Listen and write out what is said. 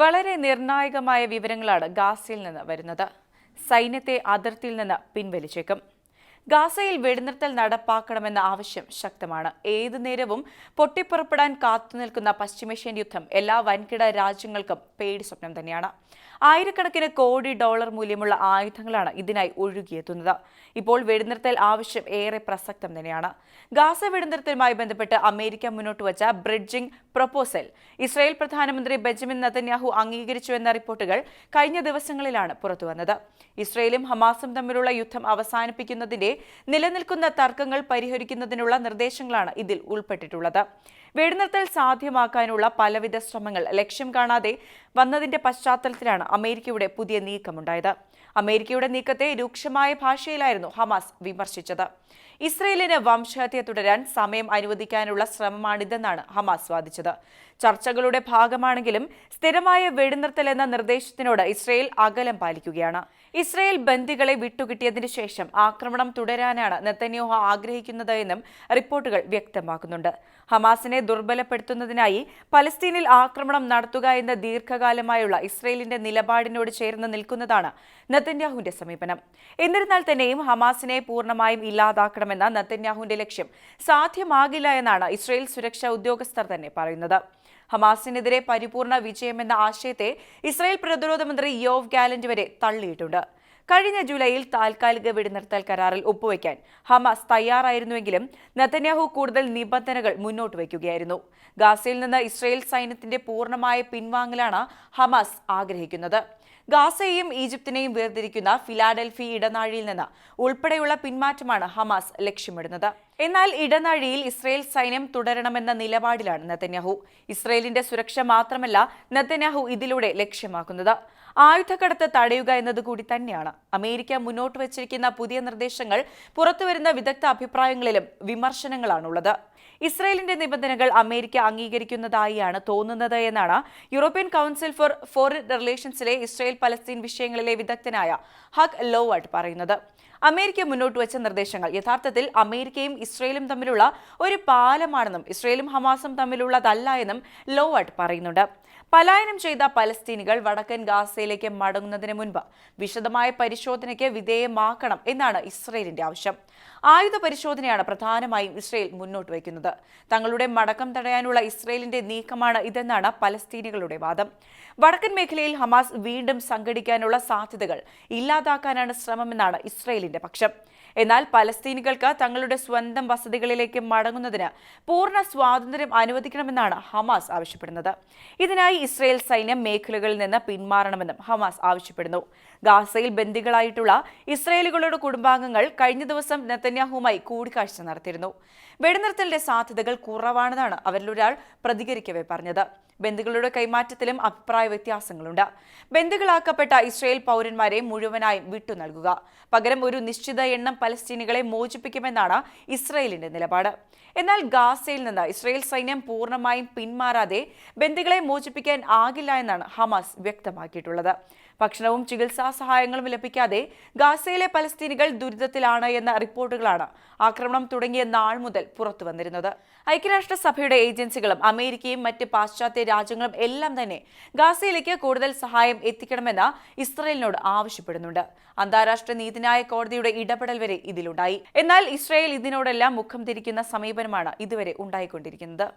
വളരെ നിർണായകമായ വിവരങ്ങളാണ് ഗാസയിൽ നിന്ന് വരുന്നത്. സൈന്യത്തെ അതിർത്തിയിൽ നിന്ന് പിൻവലിച്ചേക്കും. ഗാസയിൽ വെടിനിർത്തൽ നടപ്പാക്കണമെന്ന ആവശ്യം ശക്തമാണ്. ഏതു നേരവും പൊട്ടിപ്പുറപ്പെടാൻ കാത്തുനിൽക്കുന്ന പശ്ചിമേഷ്യൻ യുദ്ധം എല്ലാ വൻകിട രാജ്യങ്ങൾക്കും പേടി സ്വപ്നം തന്നെയാണ്. ആയിരക്കണക്കിന് കോടി ഡോളർ മൂല്യമുള്ള ആയുധങ്ങളാണ് ഇതിനായി ഒഴുകിയെത്തുന്നത്. ഇപ്പോൾ വെടിനിർത്തൽ ആവശ്യം ഏറെ പ്രസക്തം തന്നെയാണ്. ഗാസ വെടിനിർത്തലുമായി ബന്ധപ്പെട്ട് അമേരിക്ക മുന്നോട്ട് വച്ച ബ്രിഡ്ജിംഗ് പ്രൊപ്പോസൽ ഇസ്രായേൽ പ്രധാനമന്ത്രി ബെഞ്ചമിൻ നതന്യാഹു അംഗീകരിച്ചുവെന്ന റിപ്പോർട്ടുകൾ കഴിഞ്ഞ ദിവസങ്ങളിലാണ് പുറത്തുവന്നത്. ഇസ്രയേലും ഹമാസും തമ്മിലുള്ള യുദ്ധം അവസാനിപ്പിക്കുന്നതിന്റെ നിലനിൽക്കുന്ന തർക്കങ്ങൾ പരിഹരിക്കുന്നതിനുള്ള നിർദ്ദേശങ്ങളാണ് ഇതിൽ ഉൾപ്പെട്ടിട്ടുള്ളത്. വെടിനിർത്തൽ സാധ്യമാക്കാനുള്ള പലവിധ ശ്രമങ്ങൾ ലക്ഷ്യം കാണാതെ വന്നതിന്റെ പശ്ചാത്തലത്തിലാണ് അമേരിക്കയുടെ പുതിയ നീക്കമുണ്ടായത്. അമേരിക്കയുടെ നീക്കത്തെ രൂക്ഷമായ ഭാഷയിലായിരുന്നു ഹമാസ് വിമർശിച്ചത്. ഇസ്രയേലിന് വംശഹത്യ തുടരാൻ സമയം അനുവദിക്കാനുള്ള ശ്രമമാണിതെന്നാണ് ഹമാസ് വാദിച്ചത്. ചർച്ചകളുടെ ഭാഗമാണെങ്കിലും സ്ഥിരമായ വെടിനിർത്തൽ എന്ന നിർദ്ദേശത്തിനോട് ഇസ്രയേൽ അകലം പാലിക്കുകയാണ്. ഇസ്രയേൽ ബന്ദികളെ വിട്ടുകിട്ടിയതിനു ശേഷം ആക്രമണം തുടരാനാണ് നെത്തന്യോഹ ആഗ്രഹിക്കുന്നത് എന്നും റിപ്പോർട്ടുകൾ വ്യക്തമാക്കുന്നുണ്ട്. ഹമാസിനെ ദുർബലപ്പെടുത്തുന്നതിനായി പലസ്തീനിൽ ആക്രമണം നടത്തുക എന്ന ദീർഘകാലമായുള്ള ഇസ്രയേലിന്റെ നിലപാടിനോട് ചേർന്ന് നിൽക്കുന്നതാണ് നെത്തന്യാഹുവിന്റെ സമീപനം. എന്നിരുന്നാൽ തന്നെയും ഹമാസിനെ പൂർണമായും ഇല്ലാതാക്കണമെന്ന നെത്തന്യാഹുവിന്റെ ലക്ഷ്യം സാധ്യമാകില്ല എന്നാണ് ഇസ്രയേൽ സുരക്ഷാ ഉദ്യോഗസ്ഥർ തന്നെ പറയുന്നത്. ഹമാസിനെതിരെ പരിപൂർണ വിജയമെന്ന ആശയത്തെ ഇസ്രായേൽ പ്രതിരോധ മന്ത്രി യോവ് ഗാലന്റ് വരെ തള്ളിയിട്ടുണ്ട്. കഴിഞ്ഞ ജൂലൈയിൽ താൽക്കാലിക വെടിനിർത്തൽ കരാറിൽ ഒപ്പുവയ്ക്കാൻ ഹമാസ് തയ്യാറായിരുന്നുവെങ്കിലും നെതന്യാഹു കൂടുതൽ നിബന്ധനകൾ മുന്നോട്ട് വയ്ക്കുകയായിരുന്നു. ഗാസയിൽ നിന്ന് ഇസ്രായേൽ സൈന്യത്തിന്റെ പൂർണമായ പിൻവാങ്ങലാണ് ഹമാസ് ആഗ്രഹിക്കുന്നത്. ഗാസയെയും ഈജിപ്തിനെയും വേർതിരിക്കുന്ന ഫിലാഡൽഫി ഇടനാഴിയിൽ നിന്ന് ഉൾപ്പെടെയുള്ള പിന്മാറ്റമാണ് ഹമാസ് ലക്ഷ്യമിടുന്നത്. എന്നാൽ ഇടനാഴിയിൽ ഇസ്രയേൽ സൈന്യം തുടരണമെന്ന നിലപാടിലാണ് നെതന്യാഹു. ഇസ്രയേലിന്റെ സുരക്ഷ മാത്രമല്ല നെതന്യാഹു ഇതിലൂടെ ലക്ഷ്യമാക്കുന്നത്. ആയുധക്കടത്ത് തടയുക എന്നതുകൂടി തന്നെയാണ്. അമേരിക്ക മുന്നോട്ട് വച്ചിരിക്കുന്ന പുതിയ നിർദ്ദേശങ്ങൾ പുറത്തുവരുന്ന വിദഗ്ധ അഭിപ്രായങ്ങളിലും വിമർശനങ്ങളാണുള്ളത്. ഇസ്രയേലിന്റെ നിബന്ധനകൾ അമേരിക്ക അംഗീകരിക്കുന്നതായാണ് തോന്നുന്നത് എന്നാണ് യൂറോപ്യൻ കൗൺസിൽ ഫോർ ഫോറിൻ റിലേഷൻസിലെ ഇസ്രയേൽ പലസ്തീൻ വിഷയങ്ങളിലെ വിദഗ്ധനായ ഹക് ലോവാട്ട് പറയുന്നത്. അമേരിക്ക മുന്നോട്ട് വെച്ച നിർദ്ദേശങ്ങൾ. യഥാർത്ഥത്തിൽ അമേരിക്കയും ഇസ്രയേലും തമ്മിലുള്ള ഒരു പാലമാണെന്നും ഇസ്രയേലും ഹമാസും തമ്മിലുള്ളതല്ല എന്നും ലോവാട്ട് പറയുന്നുണ്ട്. പലായനം ചെയ്ത പലസ്തീനികൾ വടക്കൻ ഗാസയിലേക്ക് മടങ്ങുന്നതിന് മുൻപ് വിശദമായ പരിശോധനയ്ക്ക് വിധേയമാക്കണം എന്നാണ് ഇസ്രയേലിന്റെ ആവശ്യം. ആയുധ പരിശോധനയാണ് പ്രധാനമായും ഇസ്രയേൽ മുന്നോട്ട് വയ്ക്കുന്നത്. തങ്ങളുടെ മടക്കം തടയാനുള്ള ഇസ്രയേലിന്റെ നീക്കമാണ് ഇതെന്നാണ് പലസ്തീനികളുടെ വാദം. വടക്കൻ മേഖലയിൽ ഹമാസ് വീണ്ടും സംഘടിക്കാനുള്ള സാധ്യതകൾ ഇല്ലാതാക്കാനാണ് ശ്രമമെന്നാണ് ഇസ്രയേലിന്റെ പക്ഷം എന്നാൽ പലസ്തീനികൾക്ക് തങ്ങളുടെ സ്വന്തം വസതികളിലേക്ക് മടങ്ങുന്നതിന് പൂർണ സ്വാതന്ത്ര്യം അനുവദിക്കണമെന്നാണ് ഹമാസ് ആവശ്യപ്പെടുന്നത്. ഇതിനായി ഇസ്രയേൽ സൈന്യം മേഖലകളിൽ നിന്ന് പിന്മാറണമെന്നും ഹമാസ് ആവശ്യപ്പെടുന്നു. ഗാസയിൽ ബന്ദികളായിട്ടുള്ള ഇസ്രയേലുകളുടെ കുടുംബാംഗങ്ങൾ കഴിഞ്ഞ ദിവസം നെത്തന്യാഹുമായി കൂടിക്കാഴ്ച നടത്തിയിരുന്നു. വെടിനിർത്തലിന്റെ സാധ്യതകൾ കുറവാണെന്നാണ് അവരിലൊരാൾ പ്രതികരിക്കവെ പറഞ്ഞത്. ബന്ദികളുടെ കൈമാറ്റത്തിലും അഭിപ്രായ വ്യത്യാസങ്ങളുണ്ട്. ബന്ദികളാക്കപ്പെട്ട ഇസ്രയേൽ പൗരന്മാരെ മുഴുവനായും വിട്ടു നൽകുക. പകരം ഒരു നിശ്ചിത എണ്ണം പലസ്തീനികളെ മോചിപ്പിക്കുമെന്നാണ് ഇസ്രയേലിന്റെ നിലപാട്. എന്നാൽ ഗാസയിൽ നിന്ന് ഇസ്രയേൽ സൈന്യം പൂർണമായും പിന്മാറാതെ ബന്ദികളെ മോചിപ്പിക്കാൻ ആകില്ല എന്നാണ് ഹമാസ് വ്യക്തമാക്കിയിട്ടുള്ളത്. ഭക്ഷണവും ചികിത്സാ സഹായങ്ങളും ലഭിക്കാതെ ഗാസയിലെ പലസ്തീനികൾ ദുരിതത്തിലാണ് എന്ന റിപ്പോർട്ടുകളാണ് ആക്രമണം തുടങ്ങിയ നാൾ മുതൽ പുറത്തു വന്നിരുന്നത്. ഐക്യരാഷ്ട്രസഭയുടെ ഏജൻസികളും അമേരിക്കയും മറ്റ് പാശ്ചാത്യ രാജ്യങ്ങളും എല്ലാം തന്നെ ഗാസയിലേക്ക് കൂടുതൽ സഹായം എത്തിക്കണമെന്ന് ഇസ്രയേലിനോട് ആവശ്യപ്പെടുന്നുണ്ട്. അന്താരാഷ്ട്ര നീതിന്യായ കോടതിയുടെ ഇടപെടൽ വരെ ഇതിലുണ്ടായി. എന്നാൽ ഇസ്രയേൽ ഇതിനോടെല്ലാം മുഖം തിരിക്കുന്ന സമീപനമാണ് ഇതുവരെ ഉണ്ടായിക്കൊണ്ടിരിക്കുന്നത്.